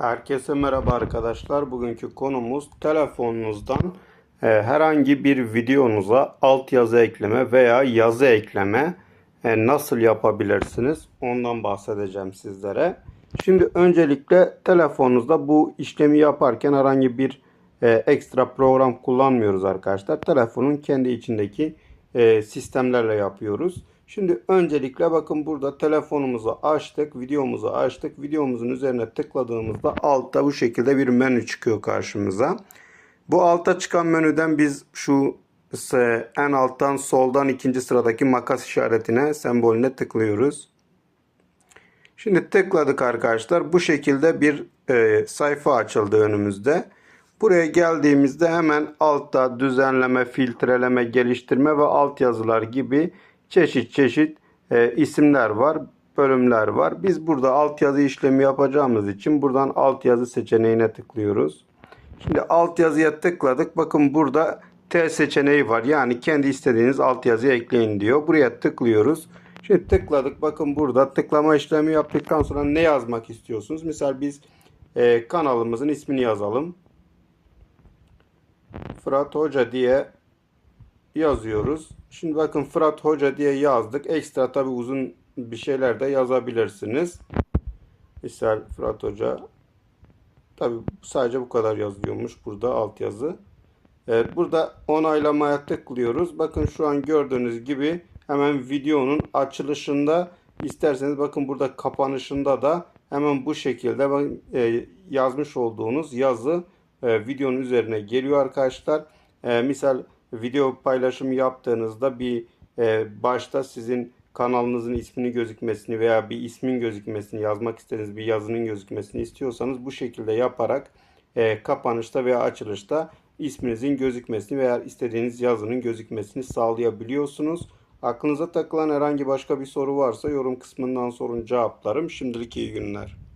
Herkese merhaba arkadaşlar. Bugünkü konumuz telefonunuzdan e, herhangi bir videonuza altyazı ekleme veya yazı ekleme e, nasıl yapabilirsiniz? Ondan bahsedeceğim sizlere. Şimdi öncelikle telefonunuzda bu işlemi yaparken herhangi bir e, ekstra program kullanmıyoruz arkadaşlar. Telefonun kendi içindeki e, sistemlerle yapıyoruz. Şimdi öncelikle bakın burada telefonumuzu açtık, videomuzu açtık. Videomuzun üzerine tıkladığımızda altta bu şekilde bir menü çıkıyor karşımıza. Bu altta çıkan menüden biz şu e, en alttan soldan ikinci sıradaki makas işaretine, sembolüne tıklıyoruz. Şimdi tıkladık arkadaşlar. Bu şekilde bir e, sayfa açıldı önümüzde. Buraya geldiğimizde hemen altta düzenleme, filtreleme, geliştirme ve altyazılar gibi çeşit çeşit e, isimler var, bölümler var. Biz burada altyazı işlemi yapacağımız için buradan altyazı seçeneğine tıklıyoruz. Şimdi altyazıya tıkladık. Bakın burada T seçeneği var. Yani kendi istediğiniz altyazıyı ekleyin diyor. Buraya tıklıyoruz. Şimdi tıkladık. Bakın burada tıklama işlemi yaptıktan sonra ne yazmak istiyorsunuz? Misal biz e, kanalımızın ismini yazalım. Fırat Hoca diye yazıyoruz. Şimdi bakın Fırat Hoca diye yazdık. Ekstra tabi uzun bir şeyler de yazabilirsiniz. Misal Fırat Hoca. Tabi sadece bu kadar yazıyormuş burada altyazı. Evet burada onaylamaya tıklıyoruz. Bakın şu an gördüğünüz gibi hemen videonun açılışında isterseniz bakın burada kapanışında da hemen bu şekilde bakın, e, yazmış olduğunuz yazı e, videonun üzerine geliyor arkadaşlar. E, misal video paylaşımı yaptığınızda bir e, başta sizin kanalınızın ismini gözükmesini veya bir ismin gözükmesini yazmak istediğiniz bir yazının gözükmesini istiyorsanız bu şekilde yaparak e, kapanışta veya açılışta isminizin gözükmesini veya istediğiniz yazının gözükmesini sağlayabiliyorsunuz. Aklınıza takılan herhangi başka bir soru varsa yorum kısmından sorun cevaplarım. Şimdilik iyi günler.